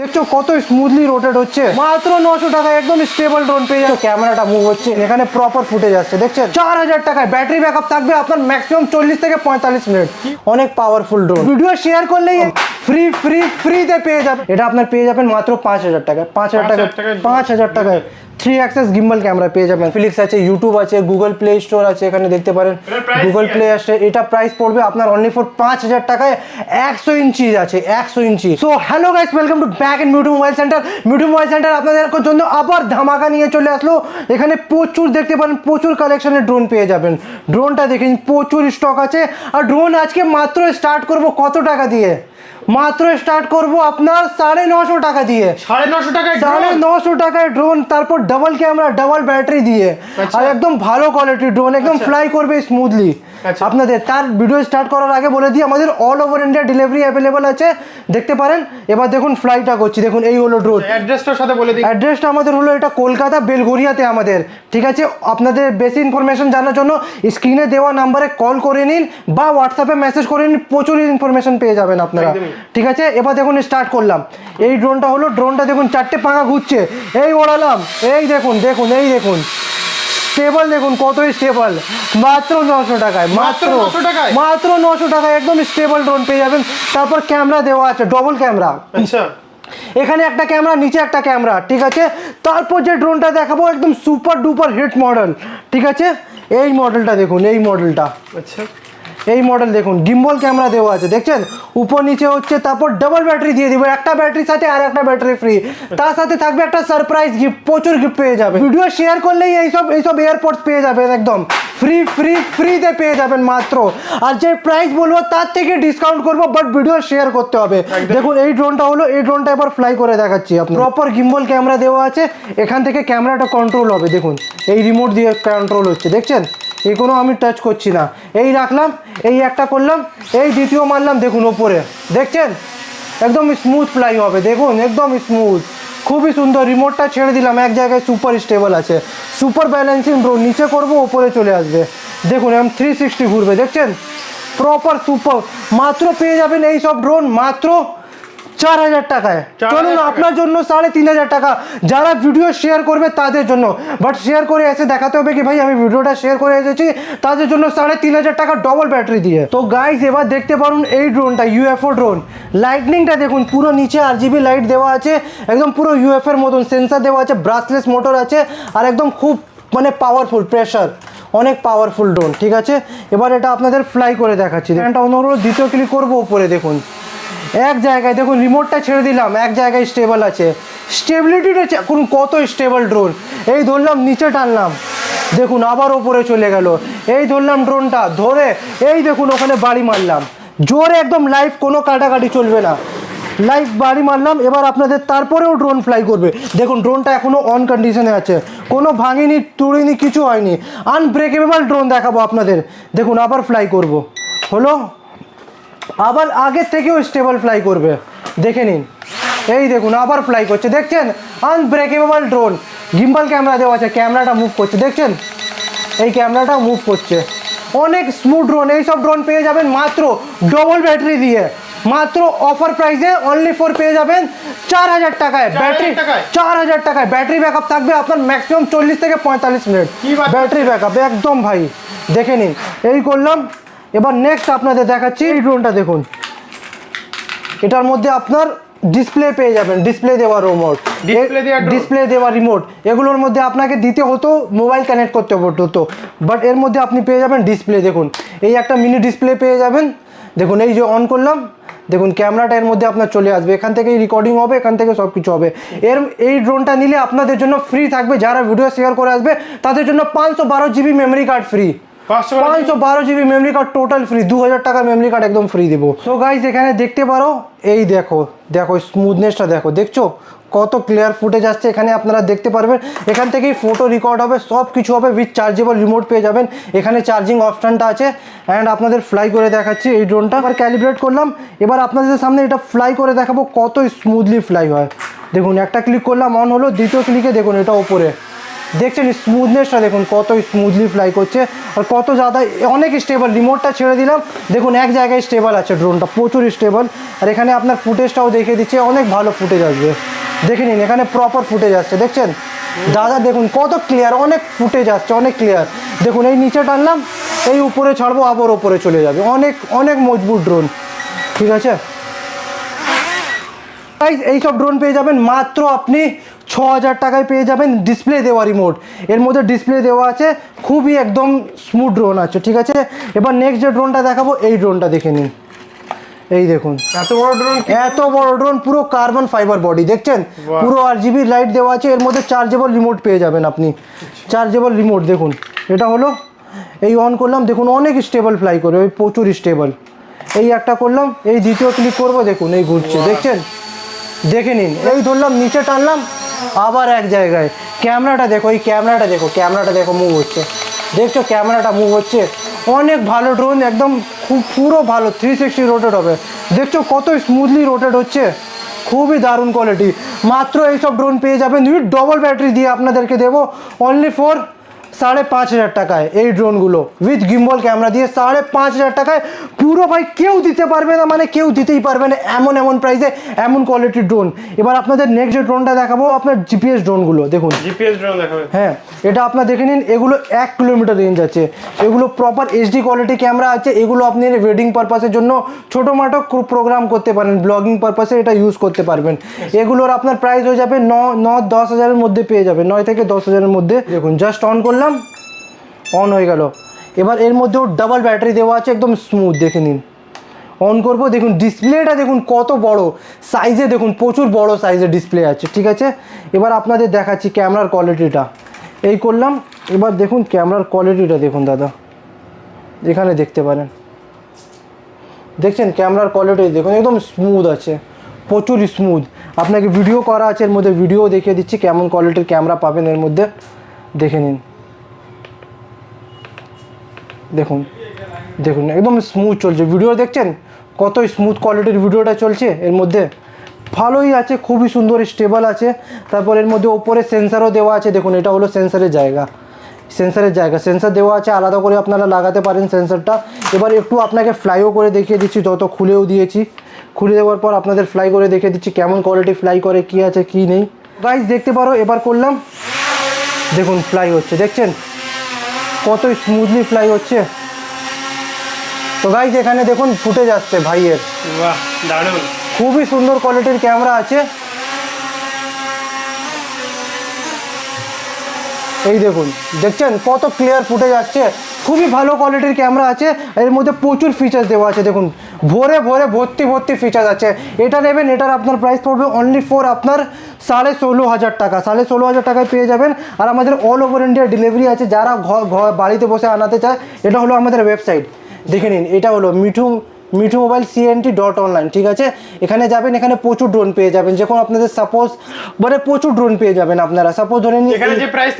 দেখছ কত smoothly rotate হচ্ছে? মাত্র নশো টাকা একদম স্টেবল ড্রোন পেয়ে যাচ্ছে। ক্যামেরাটা মুভ হচ্ছে এখানে প্রপার ফুটেজ আসছে দেখছেন চার হাজার টাকায় ব্যাটারি ব্যাকআপ থাকবে আপনার ম্যাক্সিমাম চল্লিশ থেকে পঁয়তাল্লিশ মিনিট অনেক পাওয়ারফুল ড্রোন ভিডিও শেয়ার করলেই ফ্রি ফ্রি ফ্রিতে পেয়ে যাবেন এটা আপনার পেয়ে যাবেন মাত্র পাঁচ হাজার টাকায়। পাঁচ হাজার টাকা 5,000 টাকায় পাঁচ হাজার টাকায়। থ্রি অ্যাক্সেস গিম্বল ক্যামেরা পেয়ে যাবেন। ফিলিক্স আছে ইউটিউব আছে গুগল প্লে স্টোর আছে এখানে দেখতে পারেন। গুগল প্লে আসছে এটা প্রাইস পড়বে আপনার অনলি ফর পাঁচ হাজার টাকায়। একশো ইঞ্চি আছে একশো ইঞ্চি so hello guys welcome to back in Mithu mobile centre Mithu mobile centre আপনাদের জন্য আবার ধামাকা নিয়ে চলে আসলো। এখানে প্রচুর দেখতে পারেন প্রচুর কালেকশনের ড্রোন পেয়ে যাবেন। ড্রোনটা দেখে প্রচুর স্টক আছে। আর ড্রোন আজকে মাত্র স্টার্ট করব কত টাকা দিয়ে? মাত্র স্টার্ট করব আপনার সাড়ে নশো টাকা দিয়ে। সাড়ে নশো টাকায় সাড়ে নশো টাকায় ড্রোন তারপর ডাবল ক্যামেরা ডাবল ব্যাটারি দিয়ে। আচ্ছা। আর একদম ভালো কোয়ালিটির ড্রোন একদম আচ্ছা। ফ্লাই করবে স্মুথলি আচ্ছা। আপনাদের তার ভিডিও স্টার্ট করার আগে বলে দিই আমাদের all over India delivery available আছে। দেখতে পারেন এবার দেখুন ফ্লাইটা করছি দেখুন এই হলো ড্রোন অ্যাড্রেসটার সাথে বলে দিই। অ্যাড্রেসটা আমাদের হলো এটা কলকাতা বেলঘরিয়াতে আমাদের। ঠিক আছে? আপনাদের বেশি ইনফরমেশন জানার জন্য স্ক্রিনে দেওয়া নাম্বারে কল করে নিন বা হোয়াটসঅ্যাপে মেসেজ করে নিন প্রচুর ইনফরমেশন পেয়ে যাবেন আপনারা। ঠিক আছে? এবার দেখুন স্টার্ট করলাম। এই ড্রোনটা হলো ড্রোনটা দেখুন চারটে পাঙা ঘুরছে। এই ওড়ালাম। এই দেখুন দেখুন এই দেখুন। স্টেবল দেখুন কতই স্টেবল মাত্র নশো টাকায় মাত্র 900 টাকায়? মাত্র নশো টাকায় একদম স্টেবল ড্রোন পেয়ে যাবেন। তারপর ক্যামেরা দেওয়া আছে ডবল ক্যামেরা আচ্ছা। এখানে একটা ক্যামেরা নিচে একটা ক্যামেরা ঠিক আছে? তারপর যে ড্রোনটা দেখাবো একদম সুপার ডুপার হিট মডেল ঠিক আছে? এই মডেলটা দেখুন এই মডেলটা আচ্ছা। এই মডেল দেখুন গিম্বল ক্যামেরা দেওয়া আছে দেখছেন? উপর নিচে হচ্ছে তারপর ডাবল ব্যাটারি দিয়ে দিব একটা ব্যাটারির সাথে আর একটা ব্যাটারি ফ্রি তার সাথে থাকবে একটা সারপ্রাইজ গিফট প্রচুর গিফট পেয়ে যাবে ভিডিও শেয়ার করলেই এইসব এইসব এয়ারপোর্টস পেয়ে যাবেন একদম। ফ্রি ফ্রি ফ্রিতে পেয়ে যাবেন মাত্র। আর যে প্রাইস বলব তার থেকে ডিসকাউন্ট করব বাট ভিডিও শেয়ার করতে হবে। দেখুন এই ড্রোনটা হলো এই ড্রোনটা এবার ফ্লাই করে দেখাচ্ছি আপনার প্রপার গিম্বল ক্যামেরা দেওয়া আছে এখান থেকে ক্যামেরাটা কন্ট্রোল হবে দেখুন। এই রিমোট দিয়ে কন্ট্রোল হচ্ছে দেখছেন? কোনো আমি টাচ করছি না। এই রাখলাম, এই একটা করলাম, এই দ্বিতীয় মারলাম, দেখুন ওপরে। দেখছেন? একদম স্মুথ ফ্লাই হবে, দেখুন, একদম স্মুথ খুবই সুন্দর রিমোটটা ছেড়ে দিলাম, এক জায়গায় সুপার স্টেবল আছে। সুপার ব্যালেন্সিং ড্রোন নিচে করব, ওপরে চলে আসবে। দেখুন এম থ্রি সিক্সটি ঘুরবে, দেখছেন? প্রপার সুপার মাত্র পেয়ে যাবেন এই সব ড্রোন মাত্র চার হাজার টাকায়। 4,000 চলুন। আপনার জন্য সাড়ে তিন হাজার টাকা। যারা ভিডিও শেয়ার করবে তাদের জন্য। বাট শেয়ার করে এসে দেখাতে হবে কি ভাই আমি ভিডিওটা শেয়ার করে এসেছি। তাদের জন্য সাড়ে তিন হাজার টাকা ডবল ব্যাটারি দিয়ে। তো গাইজ এবার দেখতে পারুন এই ড্রোনটা ইউএফও ড্রোন লাইটনিংটা দেখুন পুরো নিচে আর জিবি লাইট দেওয়া আছে। একদম পুরো ইউএফ এর মতন সেন্সার দেওয়া আছে ব্রাসলেস মোটর আছে আর একদম খুব মানে পাওয়ারফুল প্রেশার অনেক পাওয়ারফুল ড্রোন ঠিক আছে? এবার এটা আপনাদের ফ্লাই করে দেখাচ্ছি। এটা অনুরোধ দ্বিতীয় ক্লিক করব উপরে দেখুন। এক জায়গায় দেখুন রিমোটটা ছেড়ে দিলাম, এক জায়গায় স্টেবল আছে। স্টেবিলিটিটা এখন কত স্টেবল ড্রোন এই ধরলাম, নিচে টানলাম। দেখুন, আবার ওপরে চলে গেল। এই ধরলাম ড্রোনটা ধরে, এই দেখুন, ওখানে বাড়ি মারলাম। জোরে একদম লাইভ কোনো কাটাকাটি চলবে না। লাইভ বাড়ি মারলাম, এবার আপনাদের তারপরেও ড্রোন ফ্লাই করবে। দেখুন ড্রোনটা এখনও অন কন্ডিশনে আছে। কোনো ভাঙিনি তুড়িনি কিছু হয়নি। আনব্রেকেবল ড্রোন দেখাবো আপনাদের। দেখুন, আবার ফ্লাই করব। হলো? আবার আগের থেকেও স্টেবল ফ্লাই করবে। দেখে নিন। এই দেখুন আবার ফ্লাই করছে। দেখছেন? আনব্রেকেবল ড্রোন গিম্বল ক্যামেরা দেওয়া আছে ক্যামেরাটা মুভ করছে। দেখছেন? এই ক্যামেরাটা মুভ করছে। অনেক স্মুথ ড্রোন এইসব ড্রোন পেয়ে যাবেন মাত্র ডবল ব্যাটারি দিয়ে। মাত্র অফার প্রাইসে অনলি ফোর পেয়ে যাবেন চার হাজার টাকায়। ব্যাটারি? চার হাজার টাকায়। ব্যাটারি ব্যাকআপ থাকবে আপনার ম্যাক্সিমাম চল্লিশ থেকে পঁয়তাল্লিশ মিনিট ব্যাটারি ব্যাকআপ একদম ভাই। দেখে নিন। এই করলাম এবার নেক্সট আপনাদের দেখাচ্ছি এই ড্রোনটা দেখুন। এটার মধ্যে আপনার ডিসপ্লে পেয়ে যাবেন ডিসপ্লে দেওয়া রিমোট ডিসপ্লে দেওয়া রিমোট এগুলোর মধ্যে আপনাকে দিতে হতো মোবাইল কানেক্ট করতে হতো। বাট এর মধ্যে আপনি পেয়ে যাবেন ডিসপ্লে দেখুন। এই একটা মিনি ডিসপ্লে পেয়ে যাবেন। দেখুন এই যে অন করলাম দেখুন ক্যামেরাটা এর মধ্যে আপনার চলে আসবে। এখান থেকেই রেকর্ডিং হবে এখান থেকে সব কিছু হবে। এর এই ড্রোনটা নিলে আপনাদের জন্য ফ্রি থাকবে। যারা ভিডিও শেয়ার করে আসবে তাদের জন্য পাঁচশো বারো জিবি মেমরি কার্ড ফ্রি পাঁচশো বারো বারো GB memory card total free দু হাজার টাকার মেমরি কার্ড একদম ফ্রি দেবো। তো গাইজ এখানে দেখতে পারো এই দেখো দেখো স্মুথনেসটা দেখো দেখছ? কত ক্লিয়ার ফুটেজ আসছে এখানে আপনারা দেখতে পারবেন। এখান থেকেই ফটো রেকর্ড হবে সব কিছু হবে উইথ চার্জেবল রিমোট পেয়ে যাবেন। এখানে চার্জিং অপশানটা আছে অ্যান্ড আপনাদের ফ্লাই করে দেখাচ্ছি এই ড্রোনটা এবার ক্যালিব্রেট করলাম এবার আপনাদের সামনে এটা ফ্লাই করে দেখাবো কত স্মুথলি ফ্লাই হয়। দেখুন একটা ক্লিক করলাম অন হলো দ্বিতীয় ক্লিকে দেখুন এটা ওপরে। দেখছেন স্মুথনেসটা দেখুন, কত স্মুথলি ফ্লাই করছে আর কত জাদা অনেক স্টেবল রিমোটটা ছেড়ে দিলাম। দেখুন, এক জায়গায় স্টেবল আছে ড্রোনটা প্রচুর স্টেবল আর এখানে আপনার ফুটেজটাও দেখিয়ে দিচ্ছে, অনেক ভালো ফুটেজ আসবে। দেখে নিন, এখানে প্রপার ফুটেজ আসছে, দেখছেন? দাদা, দেখুন, কত ক্লিয়ার অনেক ফুটেজ আসছে, অনেক ক্লিয়ার দেখুন, এই নিচে টানলাম, এই উপরে ছাড়বো, আবার ওপরে চলে যাবে। অনেক অনেক মজবুত ড্রোন ঠিক আছে? গাইজ এইসব ড্রোন পেয়ে যাবেন, মাত্র আপনি হাজার টাকায় পেয়ে যাবেন ডিসপ্লে দেওয়া রিমোট এর মধ্যে ডিসপ্লে দেওয়া আছে খুবই একদম স্মুথ ড্রোন আছে ঠিক আছে? এবার নেক্সট যে ড্রোনটা দেখাবো এই ড্রোনটা দেখে নিন। এই দেখুন। এত বড় ড্রোন এত বড় ড্রোন পুরো কার্বন ফাইবার বডি দেখছেন? পুরো আর জিবি লাইট দেওয়া আছে এর মধ্যে চার্জেবল রিমোট পেয়ে যাবেন আপনি। চার্জেবল রিমোট দেখুন। এটা হলো এই অন করলাম দেখুন অনেক স্টেবল ফ্লাই করে ওই প্রচুর স্টেবল এই একটা করলাম এই দ্বিতীয় ক্লিক করব দেখুন এই ঘুরছে দেখছেন? দেখে নিন এই ধরলাম নিচে টানলাম আবার এক জায়গায়। ক্যামেরাটা দেখো, এই ক্যামেরাটা দেখো ক্যামেরাটা দেখো মুভ হচ্ছে। দেখছ, ক্যামেরাটা মুভ হচ্ছে। অনেক ভালো ড্রোন একদম খুব, পুরো ভালো থ্রি সিক্সটি রোটেট হবে। দেখছ, কত স্মুথলি রোটেট হচ্ছে? খুবই দারুণ কোয়ালিটি মাত্র এইসব ড্রোন পেয়ে যাবেন। উইথ ডবল ব্যাটারি দিয়ে আপনাদেরকে দেবো অনলি ফর সাড়ে পাঁচ হাজার টাকায় এই ড্রোনগুলো উইথ গিম্বল ক্যামেরা দিয়ে সাড়ে পাঁচ হাজার টাকায়। পুরো ভাই কেউ দিতে পারবে না মানে কেউ দিতেই পারবে না এমন এমন প্রাইসে এমন কোয়ালিটির ড্রোন এবার আপনাদের নেক্সট যে ড্রোনটা দেখাবো আপনার জিপিএস ড্রোনগুলো দেখুন। জিপিএস ড্রোন দেখাবে। হ্যাঁ এটা আপনার দেখে নিন এগুলো এক কিলোমিটার রেঞ্জ আছে। এগুলো প্রপার এইচডি কোয়ালিটি ক্যামেরা আছে এগুলো আপনি ওয়েডিং পারপাসের জন্য ছোটো মাটো প্রোগ্রাম করতে পারেন ব্লগিং পারপাসে এটা ইউজ করতে পারবেন। এগুলোর আপনার প্রাইস হয়ে যাবে ন ন দশ হাজারের মধ্যে পেয়ে যাবে নয় থেকে দশ হাজারের মধ্যে। দেখুন জাস্ট অন করলাম অন হয়ে গেল। এবার এর মধ্যেও ডাবল ব্যাটারি দেওয়া আছে, একদম স্মুথ দেখে নিন। অন করব, দেখুন ডিসপ্লেটা দেখুন কত বড়। সাইজে দেখুন, প্রচুর বড় সাইজের ডিসপ্লে আছে, ঠিক আছে? এবার আপনাদের দেখাচ্ছি ক্যামেরার কোয়ালিটিটা এই করলাম, এবার দেখুন ক্যামেরার কোয়ালিটিটা দেখুন, দাদা। এখানে দেখতে পারেন। দেখছেন? ক্যামেরার কোয়ালিটি দেখুন, একদম স্মুথ আছে। প্রচুর স্মুথ আপনাকে ভিডিও করা আছে, এর মধ্যে ভিডিও দেখিয়ে দিচ্ছি, কেমন কোয়ালিটির ক্যামেরা পাবেন এর মধ্যে। দেখে নিন। দেখুন দেখুন, একদম স্মুথ চলছে। ভিডিও দেখছেন? কত স্মুথ কোয়ালিটির ভিডিওটা চলছে? এর মধ্যে ভালোই আছে, খুবই সুন্দর স্টেবল আছে। তারপর এর মধ্যে ওপরে সেন্সারও দেওয়া আছে। দেখুন, এটা হলো সেন্সারের জায়গা। সেন্সারের জায়গা। সেন্সার দেওয়া আছে, আলাদা করে আপনারা লাগাতে পারেন সেন্সারটা এবার একটু আপনাকে ফ্লাইও করে দেখিয়ে দিচ্ছি, যত খুলেও দিয়েছি। খুলে দেওয়ার পর আপনাদের ফ্লাই করে দেখিয়ে দিচ্ছি, কেমন কোয়ালিটি ফ্লাই করে, কি আছে, কি নেই। গাইজ দেখতে পারো, এবার করলাম। দেখুন ফ্লাই হচ্ছে। দেখছেন? কত স্মুথলি ফ্লাই হচ্ছে। তো গাইজ এখানে দেখুন ফুটে যাচ্ছে ভাইয়ের। খুবই সুন্দর কোয়ালিটির ক্যামেরা আছে। এই দেখুন, দেখছেন কত ক্লিয়ার ফুটেজ আসছে? খুবই ভালো কোয়ালিটির ক্যামেরা আছে, এর মধ্যে প্রচুর ফিচার্স দেওয়া আছে, দেখুন। ভরে ভরে ভর্তি ভর্তি ফিচার্স আছে। এটা নেবেন, এটার আপনার প্রাইস পড়বে অনলি ফোর আপনার সাড়ে ষোলো হাজার টাকা। সাড়ে ষোলো হাজার টাকায় পেয়ে যাবেন। আর আমাদের অল ওভার ইন্ডিয়া ডেলিভারি আছে, যারা ঘর ঘর বাড়িতে বসে আনাতে চায়, এটা হলো আমাদের ওয়েবসাইট দেখে নিন, এটা হলো Mithu Mithu mobile CNT dot online ঠিক আছে? এখানে যাবেন এখানে প্রচুর ড্রোন পেয়ে যাবেন। যখন আপনাদের সাপোজ মানে প্রচুর ড্রোন পেয়ে যাবেন আপনারা। সাপোজ ধরে নিন সেই প্রাইস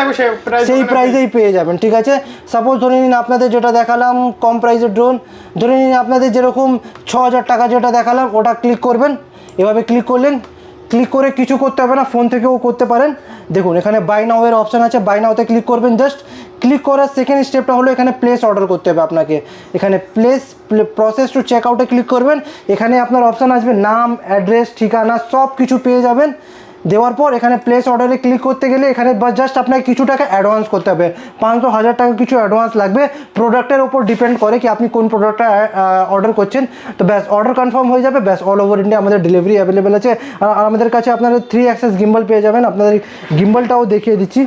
সেই প্রাইসেই পেয়ে যাবেন ঠিক আছে? সাপোজ ধরে নিন আপনাদের যেটা দেখালাম কম প্রাইসের ড্রোন ধরে নিন আপনাদের যেরকম ছ হাজার টাকা যেটা দেখালাম ওটা ক্লিক করবেন। এভাবে ক্লিক করলেন। ক্লিক করে কিছু করতে হবে না ফোন থেকেও করতে পারেন। দেখুন এখানে বাই নাও এর অপশান আছে। বাই নাওতে ক্লিক করবেন জাস্ট ক্লিক করার সেকেন্ড স্টেপটা হলো এখানে প্লেস অর্ডার করতে হবে আপনাকে। এখানে প্লেস প্রসেস টু চেক আউটে ক্লিক করবেন। এখানে আপনার অপশান আসবে নাম অ্যাড্রেস ঠিকানা সব কিছু পেয়ে যাবেন। দেওয়ার পর এখানে প্লেস অর্ডারে ক্লিক করতে গেলে এখানে জাস্ট আপনাকে কিছু টাকা অ্যাডভান্স করতে হবে। পাঁচশো, হাজার টাকা কিছু অ্যাডভান্স লাগবে। প্রোডাক্টের ওপর ডিপেন্ড করে কি আপনি কোন প্রোডাক্টটা অর্ডার করছেন। তো ব্যাস অর্ডার কনফার্ম হয়ে যাবে। ব্যাস অল ওভার ইন্ডিয়া আমাদের ডেলিভারি অ্যাভেলেবেল আছে। আর আমাদের কাছে আপনারা থ্রি অ্যাক্সেস গিম্বল পেয়ে যাবেন। আপনাদের গিম্বলটাও দেখিয়ে দিচ্ছি।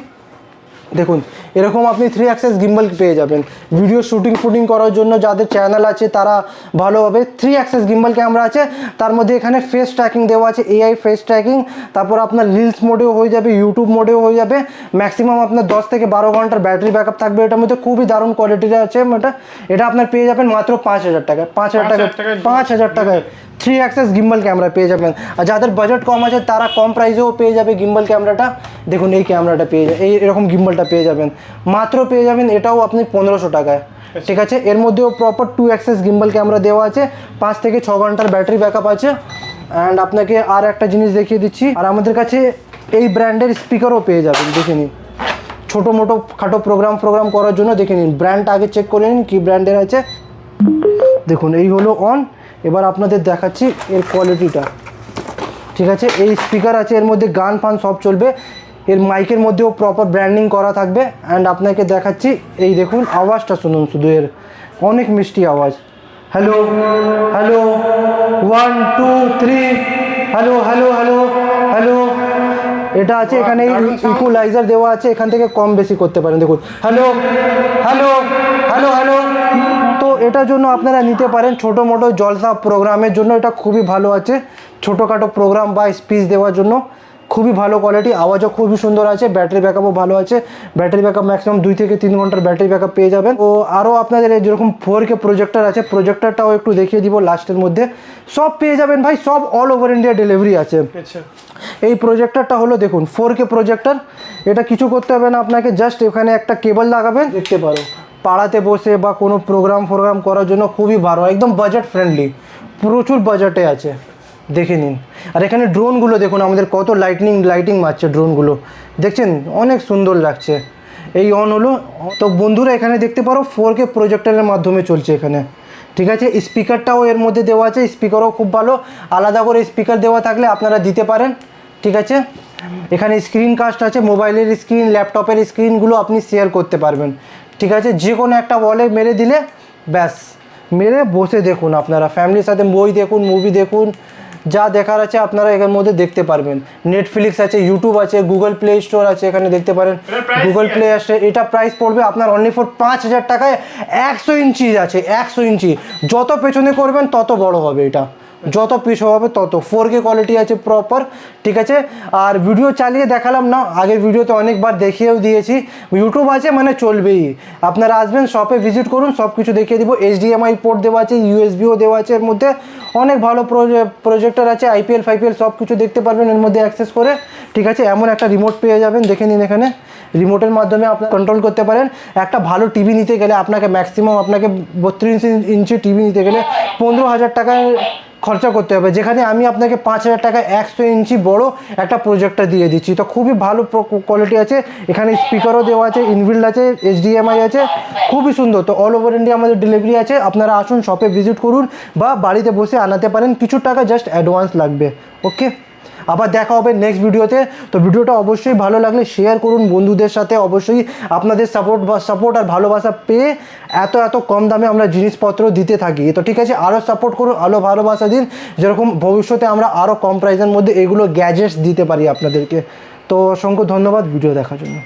দেখুন এরকম আপনি থ্রি অ্যাক্সেস গিম্বল পেয়ে যাবেন। ভিডিও শুটিং ফুটিং করার জন্য যাদের চ্যানেল আছে তারা ভালোভাবে থ্রি অ্যাক্সেস গিম্বল ক্যামেরা আছে। তার মধ্যে এখানে ফেস ট্র্যাকিং দেওয়া আছে এআই ফেস ট্র্যাকিং তারপর আপনার রিলস মোডেও হয়ে যাবে ইউটিউব মোডেও হয়ে যাবে। ম্যাক্সিমাম আপনার দশ থেকে বারো ঘণ্টার ব্যাটারি ব্যাকআপ থাকবে। এটার মধ্যে খুবই দারুণ কোয়ালিটির আছে। এটা এটা আপনার পেয়ে যাবেন মাত্র পাঁচ হাজার টাকায়। পাঁচ হাজার টাকা 5,000 টাকায় পাঁচ হাজার টাকায়। থ্রি অ্যাক্সেস গিম্বল ক্যামেরা পেয়ে যাবেন। আর যাদের বাজেট কম আছে, তারা কম প্রাইসেও পেয়ে যাবে গিম্বল ক্যামেরাটা দেখুন, এই ক্যামেরাটা পেয়ে যাবে এই এরকম গিম্বলটা পেয়ে যাবেন। মাত্র পেয়ে যাবেন, এটাও আপনি পনেরোশো টাকায়। ঠিক আছে? এর মধ্যেও proper to access gimbal camera দেওয়া আছে। পাঁচ থেকে ছ ঘণ্টার ব্যাটারি ব্যাকআপ আছে। অ্যান্ড আপনাকে আর একটা জিনিস দেখিয়ে দিচ্ছি। আর আমাদের কাছে এই ব্র্যান্ডের স্পিকারও পেয়ে যাবেন, দেখে নিন। ছোটো মোটো খাটো প্রোগ্রাম প্রোগ্রাম করার জন্য দেখে নিন। ব্র্যান্ডটা আগে চেক করে নিন, কী ব্র্যান্ডের আছে। দেখুন, এই হলো অন এবার আপনাদের দেখাচ্ছি এর কোয়ালিটিটা ঠিক আছে? এই স্পিকার আছে, এর মধ্যে গান ফান সব চলবে। এর মাইকের মধ্যেও প্রপার ব্র্যান্ডিং করা থাকবে। অ্যান্ড আপনাকে দেখাচ্ছি, এই দেখুন, আওয়াজটা শুনুন শুধু এর। অনেক মিষ্টি আওয়াজ। Hello hello one two three hello hello hello hello এটা আছে, এখানে ইকুলাইজার দেওয়া আছে, এখান থেকে কম বেশি করতে পারেন। দেখুন হ্যালো হ্যালো হ্যালো হ্যালো এটার জন্য আপনারা নিতে পারেন ছোটো মোটো জলসা প্রোগ্রামের জন্য। এটা খুবই ভালো আছে। ছোটোখাটো প্রোগ্রাম বা স্পিচ দেওয়ার জন্য খুবই ভালো কোয়ালিটি আওয়াজও খুবই সুন্দর আছে ব্যাটারি ব্যাকআপও ভালো আছে। ব্যাটারি ব্যাকআপ ম্যাক্সিমাম দুই থেকে তিন ঘণ্টার ব্যাটারি ব্যাকআপ পেয়ে যাবেন। ও আরও আপনাদের এই যেরকম ফোর কে প্রজেক্টর আছে প্রজেক্টরটাও একটু দেখিয়ে দিব লাস্টের মধ্যে। সব পেয়ে যাবেন ভাই সব অল ওভার ইন্ডিয়া ডেলিভারি আছে। আচ্ছা। এই প্রজেক্টরটা হলো দেখুন ফোর কে প্রজেক্টর এটা কিছু করতে হবে না আপনাকে জাস্ট এখানে একটা কেবল লাগাবেন। দেখতে পারো। পাড়াতে বসে বা কোনো প্রোগ্রাম ফোগ্রাম করার জন্য খুবই ভালো, একদম বাজেট ফ্রেন্ডলি প্রচুর বাজেটে আছে। দেখে নিন। আর এখানে ড্রোনগুলো দেখুন, আমাদের কত লাইটনিং লাইটিং মারছে ড্রোনগুলো দেখছেন? অনেক সুন্দর লাগছে। এই অন হলো, তো বন্ধুরা এখানে দেখতে পারো ফোর কে প্রজেক্টরের মাধ্যমে চলছে এখানে। ঠিক আছে? স্পিকারটাও এর মধ্যে দেওয়া আছে স্পিকারও খুব ভালো। আলাদা করে স্পিকার দেওয়া থাকলে আপনারা দিতে পারেন। ঠিক আছে? এখানে স্ক্রিন কাস্ট আছে মোবাইলের স্ক্রিন ল্যাপটপের স্ক্রিনগুলো আপনি শেয়ার করতে পারবেন। ঠিক আছে? যে কোনো একটা ওয়ালে মেরে দিলে ব্যাস। মেরে বসে দেখুন আপনারা ফ্যামিলির সাথে বই দেখুন মুভি দেখুন যা দেখার আছে আপনারা এখানের মধ্যে দেখতে পারবেন। নেটফ্লিক্স আছে ইউটিউব আছে গুগল প্লে স্টোর আছে এখানে দেখতে পারেন। গুগল প্লে আসে এটা প্রাইস পড়বে আপনার অনলি ফর পাঁচ হাজার টাকায় একশো ইঞ্চি আছে একশো ইঞ্চি। যত পেছনে করবেন তত বড় হবে এটা। যত পিছ হবে তত। ফোর কে কোয়ালিটি আছে প্রপার ঠিক আছে? আর ভিডিও চালিয়ে দেখালাম না, আগের ভিডিওতে অনেকবার দেখিয়েও দিয়েছি। ইউটিউব আছে মানে চলবেই। আপনারা আসবেন শপে ভিজিট করুন সব কিছু দেখিয়ে দিব। এইচডিএমআই পোর্ট দেওয়া আছে ইউএসবিও দেওয়া আছে এর মধ্যে। অনেক ভালো প্রজেক্টর আছে আইপিএল ফাইপিএল সব কিছু দেখতে পারবেন এর মধ্যে অ্যাক্সেস করে। ঠিক আছে? এমন একটা রিমোট পেয়ে যাবেন, দেখে নিন এখানে। রিমোটের মাধ্যমে আপনার কন্ট্রোল করতে পারেন। একটা ভালো টিভি নিতে গেলে আপনাকে ম্যাক্সিমাম আপনাকে বত্রিশ ইঞ্চি টিভি নিতে গেলে পনেরো হাজার টাকায় খরচা করতে হবে। যেখানে আমি আপনাকে পাঁচ হাজার টাকা একশো ইঞ্চি বড় একটা প্রোজেক্টটা দিয়ে দিচ্ছি। তো খুবই ভালো কোয়ালিটি আছে। এখানে স্পিকারও দেওয়া আছে ইনবিল্ড আছে এইচডিএমআই আছে। খুবই সুন্দর। তো অল ওভার ইন্ডিয়া আমাদের ডেলিভারি আছে। আপনারা আসুন শপে ভিজিট করুন বা বাড়িতে বসে আনাতে পারেন। কিছু টাকা জাস্ট অ্যাডভান্স লাগবে। ওকে আবার দেখা হবে নেক্সট ভিডিওতে তো ভিডিওটা অবশ্যই ভালো লাগলে শেয়ার করুন বন্ধুদের সাথে। অবশ্যই আপনাদের সাপোর্ট বা সাপোর্ট আর ভালোবাসা পেয়ে এত এত কম দামে আমরা জিনিসপত্র দিতে থাকি। তো ঠিক আছে আরও সাপোর্ট করুন আরও ভালোবাসা দিন। যেরকম ভবিষ্যতে আমরা আরও কম প্রাইসের মধ্যে এগুলো গ্যাজেটস দিতে পারি আপনাদেরকে। তো অসংখ্য ধন্যবাদ ভিডিও দেখার জন্য।